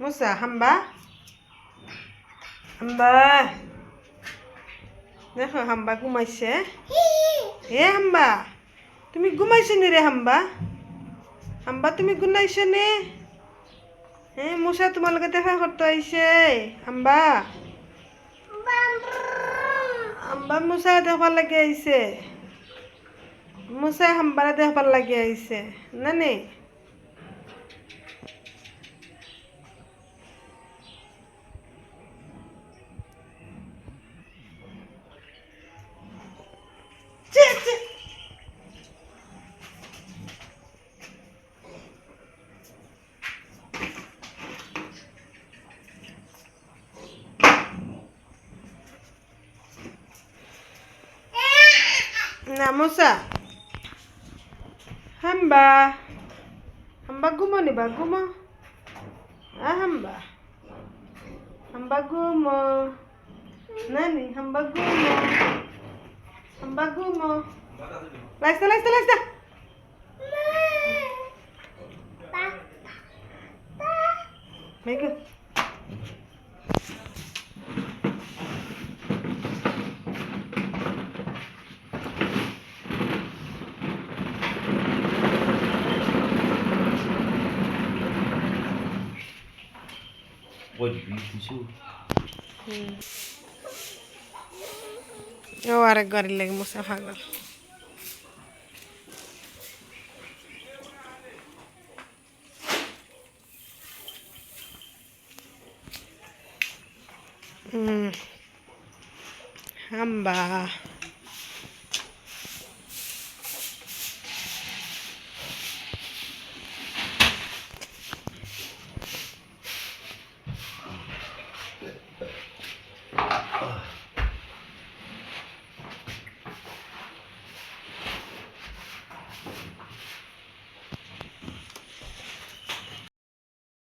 মুসা হাম্বা হাম্বা দেখো হাম্বা ঘুমাইছে এ হাম্বা তুমি ঘুমাইছো নি রে হাম্বা হাম্বা তুমি ঘুমাইছো নে হ্যাঁ মুসা তোমার লগে দেখা করতে আইছে হাম্বা হাম্বা মুসা দেখবার লাগে আইছে মুসা হাম্বারে দেখবার লাগে আইছে না নে Nah Musa. Hamba. Hamba gumo nih bagumo Ah hamba. Hamba gumo. Nani hamba gumo. Hamba gumo. Lesta lesta lesta ও আরেক ঘরের লেগে মুসা পাগল হুম হাম্বা